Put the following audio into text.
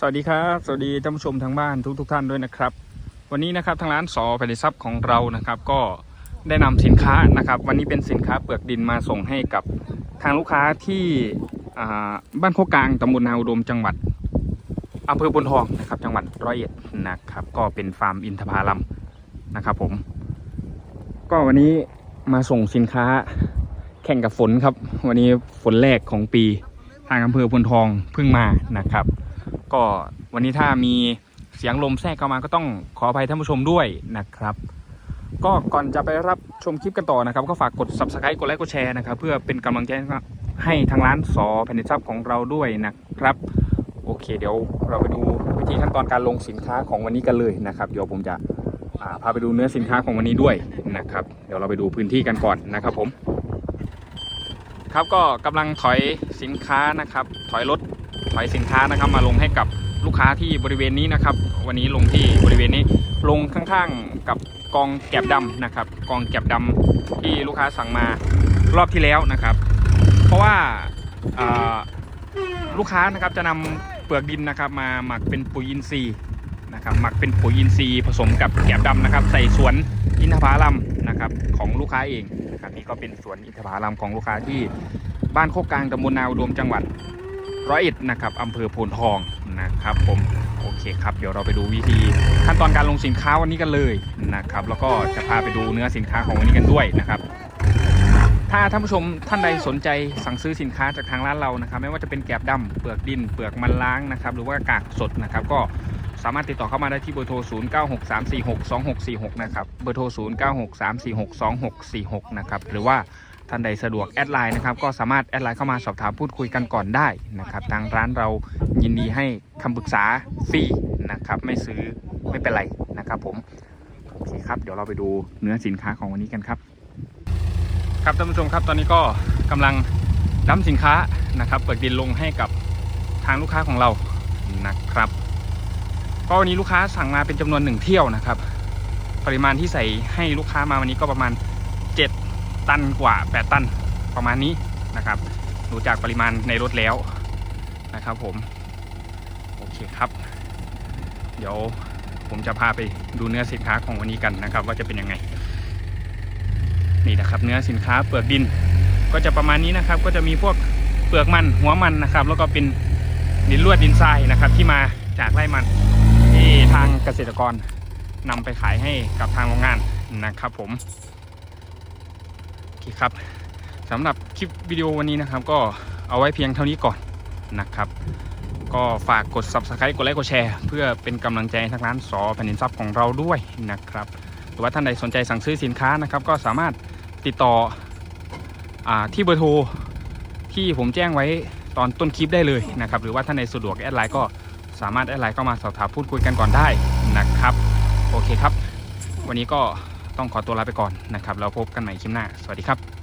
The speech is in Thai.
สวัสดีครับ สวัสดีท่านผู้ชมทางบ้านทุกทท่านด้วยนะครับ วันนี้นะครับทางร้านสอผลิตทรัพย์ของเรานะครับ ก็ได้นำสินค้านะครับ วันนี้เป็นสินค้าเปลือกดินมาส่งให้กับทางลูกค้าที่บ้านโคกลางตำบลนาอุดมจังหวัดอำเภอพนทองนะครับ จังหวัดร้อยเอ็ดนะครับ ก็เป็นฟาร์มอินทผลัมนะครับ ผม ก็วันนี้มาส่งสินค้าแข่งกับฝนครับ วันนี้ฝนแรกของปีทางอำเภอพนทองเพิ่งมานะครับ ก็วันนี้ถ้ามีเสียงลมแทรกเข้ามาก็ต้องขออภัยท่านผู้ชมด้วยนะครับ ก็ก่อนจะไปรับชมคลิปกันต่อนะครับ ก็ฝากกด subscribe กดไลค์กดแชร์นะครับ เพื่อเป็นกำลังใจให้ทางร้านสอแผ่นดินทรัพย์ของเราด้วยนะครับ โอเค เดี๋ยวเราไปดูวิธีขั้นตอนการลงสินค้าของวันนี้กันเลยนะครับเดี๋ยวผมจะาพาไปดูเนื้อสินค้าของวันนี้ด้วยนะครับ เดี๋ยวเราไปดูพื้นที่กันก่อนนะครับผม ครับก็กำลังถอยสินค้านะครับ ถอยรถ ถอยสินค้านะครับ มาลงให้กับลูกค้าที่บริเวณนี้นะครับ วันนี้ลงที่บริเวณนี้ลงข้างๆกับกองแก็บดำนะครับ กองแก็บดำที่ลูกค้าสั่งมารอบที่แล้วนะครับ เพราะว่าลูกค้านะครับจะนำเปลือกดินนะครับ มาหมักเป็นปุ๋ยอินทรีย์นะครับหมักเป็นปุ๋ยอินทรีย์ผสมกับแกบดำนะครับ ใส่สวนอินทผลัมนะครับของลูกค้าเองนะครับนี่ก็เป็นสวนอินทผลัมของลูกค้าที่บ้านโคกกลางตำบลนาอุดมจังหวัด ร้อยเอ็ดนะครับอำเภอโพนทองนะครับ ผมโอเคครับ เดี๋ยวเราไปดูวิธีขั้นตอนการลงสินค้าวันนี้กันเลยนะครับ แล้วก็จะพาไปดูเนื้อสินค้าของวันนี้กันด้วยนะครับ ถ้าท่านผู้ชมท่านใดสนใจสั่งซื้อสินค้าจากทางร้านเรานะครับ ไม่ว่าจะเป็นแกบดำเปลือกดินเปลือกมันล้างนะครับ หรือว่ากากสดนะครับ ก็สามารถติดต่อเข้ามาได้ที่เบอร์โทร 0963462646 นะครับ เบอร์โทร 0963462646 นะครับ หรือว่า ท่านใดสะดวกแอดไลน์นะครับก็สามารถแอดไลน์เข้ามาสอบถามพูดคุยกันก่อนได้นะครับทางร้านเรายินดีให้คำปรึกษาฟรีนะครับไม่ซื้อไม่เป็นไรนะครับผมโอเคครับ เดี๋ยวเราไปดูเนื้อสินค้าของวันนี้กันครับ ครับท่านผู้ชมครับตอนนี้ก็กำลังนำสินค้านะครับเปิดดินลงให้กับทางลูกค้าของเรานะครับก็วันนี้ลูกค้าสั่งมาเป็นจำนวนหนึ่งเที่ยวนะครับ ปริมาณที่ใส่ให้ลูกค้ามาวันนี้ก็ประมาณ7 ตันกว่า 8 ตันประมาณนี้นะครับดูจากปริมาณในรถแล้วนะครับผม โอเคครับ เดี๋ยวผมจะพาไปดูเนื้อสินค้าของวันนี้กันนะครับ ว่าจะเป็นยังไง นี่นะครับ เนื้อสินค้าเปลือกดินก็จะประมาณนี้นะครับ ก็จะมีพวกเปลือกมันหัวมันนะครับ แล้วก็เป็นดินลวดดินทรายนะครับ ที่มาจากไร่มันที่ทางเกษตรกรนำไปขายให้กับทางโรงงานนะครับผม คครับสำหรับคลิปวิดีโอวันนี้นะครับ ก็เอาไว้เพียงเท่านี้ก่อนนะครับ ก็ฝากกด subscribe กดไลค์กดแชร์ เพื่อเป็นกำลังใจให้ทางร้านสอแผ่นดินทรัพย์ของเราด้วยนะครับหรือว่าท่านใดสนใจสั่งซื้อสินค้านะครับ ก็สามารถติดต่ออที่เบอร์โทรที่ผมแจ้งไว้ตอนต้นคลิปได้เลยนะครับ หรือว่าท่านใดสะดวกแอดไลน์ก็สามารถแอดไลน์เข้ามาสอบถามพูดคุยกันก่อนได้นะครับ โอเคครับ วันนี้ก็ ต้องขอตัวลาไปก่อนนะครับเราพบกันใหม่คลิปหน้า สวัสดีครับ